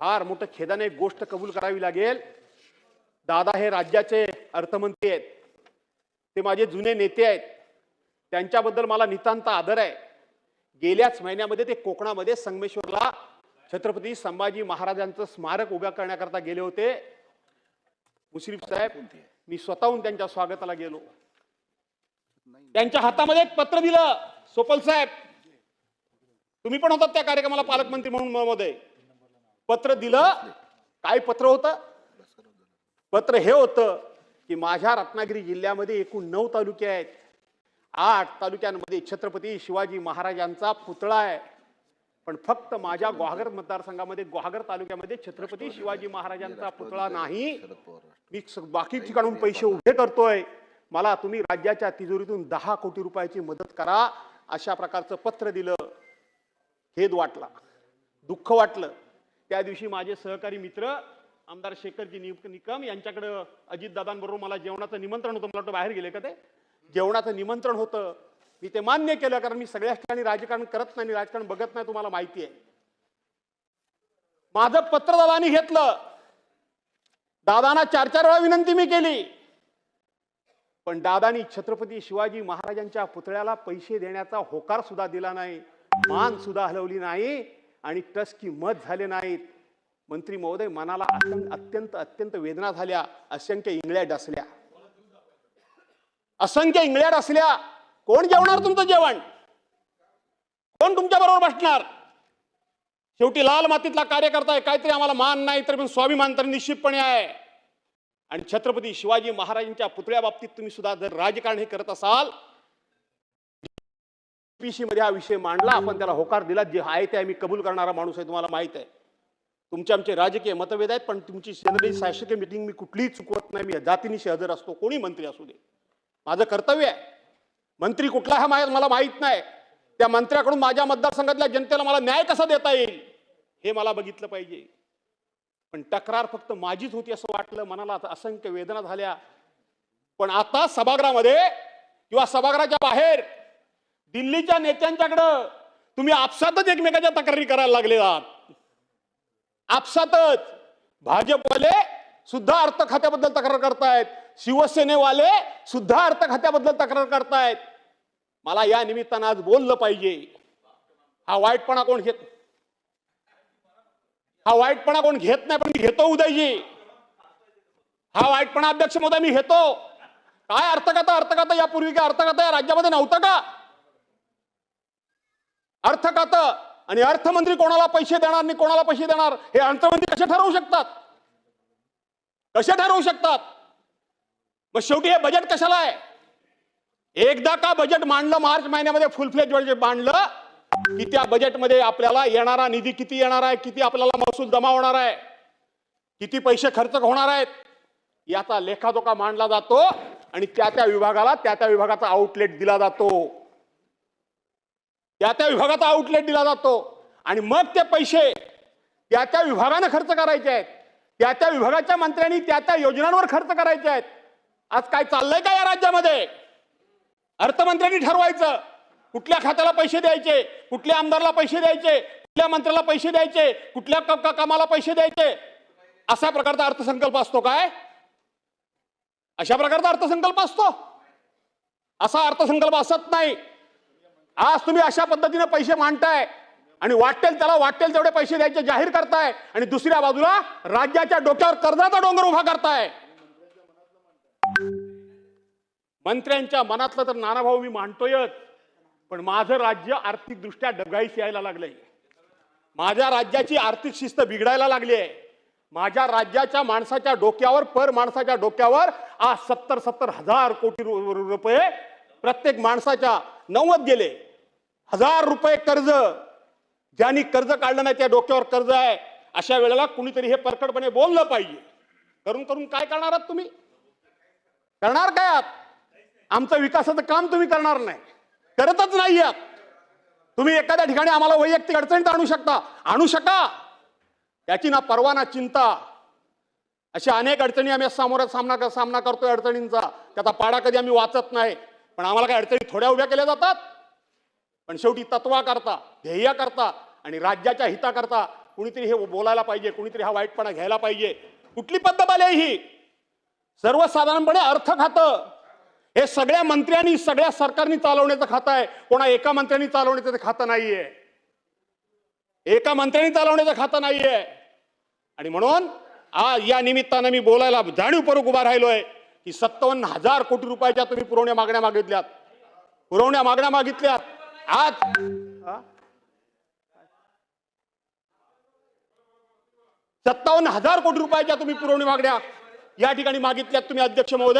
फार मोठं खेदाने एक गोष्ट कबूल करावी लागेल. दादा हे राज्याचे अर्थमंत्री आहेत. ते माझे जुने नेते आहेत. त्यांच्याबद्दल मला नितांत आदर आहे. गेल्याच महिन्यामध्ये ते कोकणामध्ये संगमेश्वरला छत्रपती संभाजी महाराजांचं स्मारक उभ्या करण्याकरता गेले होते. मुश्रीफ साहेब मी स्वतःहून त्यांच्या स्वागताला गेलो. त्यांच्या हातामध्ये एक पत्र दिलं सोपल साहेब. तुम्ही पण होतात त्या कार्यक्रमाला पालकमंत्री म्हणून मध्ये पत्र दिलं काय पत्र होतं? पत्र हे होतं की माझ्या रत्नागिरी जिल्ह्यामध्ये एकूण नऊ तालुके आहेत. आठ तालुक्यांमध्ये छत्रपती शिवाजी महाराजांचा पुतळा आहे. पण फक्त माझ्या गुहागर मतदारसंघामध्ये गुहागर तालुक्यामध्ये छत्रपती शिवाजी महाराजांचा पुतळा नाही. मी बाकी ठिकाणून पैसे उभे करतोय. मला तुम्ही राज्याच्या तिजोरीतून दहा कोटी रुपयाची मदत करा अशा प्रकारचं पत्र दिलं. खेद वाटला. दुःख वाटलं. त्या दिवशी माझे सहकारी मित्र आमदार शेखरजी नि- निकम यांच्याकडं अजितदादांबरोबर मला जेवणाचं निमंत्रण होतं. मला वाटतं बाहेर गेले का ते? जेवणाचं निमंत्रण होतं. मी ते मान्य केलं कारण मी सगळ्या ठिकाणी राजकारण करत नाही राजकारण बघत नाही तुम्हाला माहिती आहे. माझं पत्र दादानी घेतलं. दादांना चार चार वेळा विनंती मी केली. पण दादानी छत्रपती शिवाजी महाराजांच्या पुतळ्याला पैसे देण्याचा होकार सुद्धा दिला नाही. मान सुद्धा हलवली नाही. आणि टसकी मत झाले नाहीत. मंत्री महोदय मनाला अत्यंत अत्यंत वेदना झाल्या. असंख्य इंगळ्या डसल्या. असंख्य इंगळ्या डसल्या. कोण जेवणार तुमचं जेवण? कोण तुमच्या बरोबर बसणार? शेवटी लाल मातीतला कार्यकर्ता आहे. काहीतरी आम्हाला मान नाही तर पण स्वाभिमान तर निश्चितपणे आहे. आणि छत्रपती शिवाजी महाराजांच्या पुतळ्या बाबतीत तुम्ही सुद्धा जर राजकारण हे करत असाल मध्ये हा विषय मांडला आपण त्याला होकार दिला जे आहे ते आम्ही कबूल करणारा माणूस आहे तुम्हाला माहीत आहे. तुमचे आमचे राजकीय मतभेद आहेत पण तुमची जनरली शासकीय मिटिंग मी कुठलीही चुकवत नाही. मी जातीनिशी हजर असतो कोणी मंत्री असू दे. माझं कर्तव्य आहे. मंत्री कुठला हा माझ्या मला माहीत नाही. त्या मंत्र्याकडून माझ्या मतदारसंघातल्या जनतेला मला न्याय कसा देता येईल हे मला बघितलं पाहिजे. पण तक्रार फक्त माझीच होती असं वाटलं. मनाला असंख्य वेदना झाल्या. पण आता सभागृहामध्ये किंवा सभागृहाच्या बाहेर दिल्लीच्या नेत्यांच्याकडं तुम्ही आपसातच एकमेकाच्या तक्रारी करायला लागले आहात. आपसातच. भाजपवाले सुद्धा अर्थ खात्याबद्दल तक्रार करतायत. शिवसेनेवाले सुद्धा अर्थ खात्याबद्दल तक्रार करतायत. मला या निमित्तानं आज बोललं पाहिजे. हा वाईटपणा कोण घेत हा वाईटपणा कोण घेत नाही पण मी घेतो उदयजी. हा वाईटपणा अध्यक्ष मोदा मी घेतो. काय अर्थकथा अर्थकथा यापूर्वी काय अर्थकथा या राज्यामध्ये नव्हतं का? अर्थ खातं आणि अर्थमंत्री कोणाला पैसे देणार आणि कोणाला पैसे देणार? हे अर्थमंत्री कसे ठरवू शकतात? कसे ठरवू शकतात? मग शेवटी हे बजेट कशाला आहे? एकदा का बजेट मांडलं मार्च महिन्यामध्ये फुल फ्लेज बजेट मांडलं की त्या बजेटमध्ये आपल्याला येणारा निधी किती येणार आहे? किती आपल्याला महसूल जमा होणार आहे? किती पैसे खर्च होणार आहेत? याचा लेखाजोखा मांडला जातो आणि त्या त्या विभागाला त्या त्या विभागाचा आउटलेट दिला जातो. त्या त्या विभागाचा आउटलेट दिला जातो. आणि मग ते पैसे त्या त्या विभागानं खर्च करायचे आहेत. त्या त्या विभागाच्या मंत्र्यांनी त्या त्या योजनांवर खर्च करायचे आहेत. आज काय चाललंय का या राज्यामध्ये? अर्थमंत्र्यांनी ठरवायचं. कुठल्या खात्याला पैसे द्यायचे? कुठल्या आमदारला पैसे द्यायचे? कुठल्या मंत्र्याला पैसे द्यायचे? कुठल्या का कामाला पैसे द्यायचे? अशा प्रकारचा अर्थसंकल्प असतो काय? अशा प्रकारचा अर्थसंकल्प असतो? असा अर्थसंकल्प असत नाही. आज तुम्ही अशा पद्धतीने पैसे मांडताय आणि वाटेल त्याला वाटेल तेवढे पैसे द्यायचे जाहीर करताय आणि दुसऱ्या बाजूला राज्याच्या डोक्यावर कर्जाचा डोंगर उभा करताय. मंत्र्यांच्या मनातलं तर नानाभाऊ मी मांडतोयच पण माझं राज्य आर्थिकदृष्ट्या डबघाईस यायला लागलंय. माझ्या राज्याची आर्थिक शिस्त बिघडायला लागली आहे. माझ्या राज्याच्या माणसाच्या डोक्यावर पर माणसाच्या डोक्यावर आज सत्तर सत्तर हजार कोटी रुपये प्रत्येक माणसाच्या नव्वद गेले. हजार रुपये कर्ज ज्यांनी कर्ज काढलं नाही त्या डोक्यावर कर्ज आहे अशा वेळेला कुणीतरी हे परकडपणे बोललं पाहिजे. करून करून काय करणार आहात तुम्ही? करणार काय आहात? आमचं विकासाचं काम तुम्ही करणार नाही. करतच नाही आहात. तुम्ही एखाद्या ठिकाणी आम्हाला वैयक्तिक अडचणीत आणू शकता. आणू शका. याची ना परवा ना चिंता. अशा अनेक अडचणी आम्ही सामोरा सामना सामना करतोय अडचणींचा. त्याचा पाडा कधी आम्ही वाचत नाही. पण आम्हाला काय अडचणी थोड्या उभ्या केल्या जातात. पण शेवटी तत्वाकरता करता ध्येय करता आणि राज्याच्या हिताकरता कुणीतरी हे बोलायला पाहिजे कुणीतरी हा वाईटपणा घ्यायला पाहिजे. कुठली पद्धत आली आहे ही? सर्वसाधारणपणे अर्थ खातं. हे सगळ्या मंत्र्यांनी सगळ्या सरकारनी चालवण्याचं खातं आहे. कोणा एका मंत्र्यांनी चालवण्याचं खातं नाहीये. एका मंत्र्यांनी चालवण्याचं खातं नाहीये. आणि म्हणून आज या निमित्तानं मी बोलायला जाणीवपूर्वक उभा राहिलोय की सत्तावन्न हजार कोटी रुपयाच्या तुम्ही पुरवण्या मागण्या मागितल्यात. पुरवण्या मागण्या मागितल्यात. आज हा? सत्तावन्न हजार कोटी रुपयाच्या तुम्ही पुरवणी मागण्या या ठिकाणी मागितल्यात तुम्ही अध्यक्ष महोदय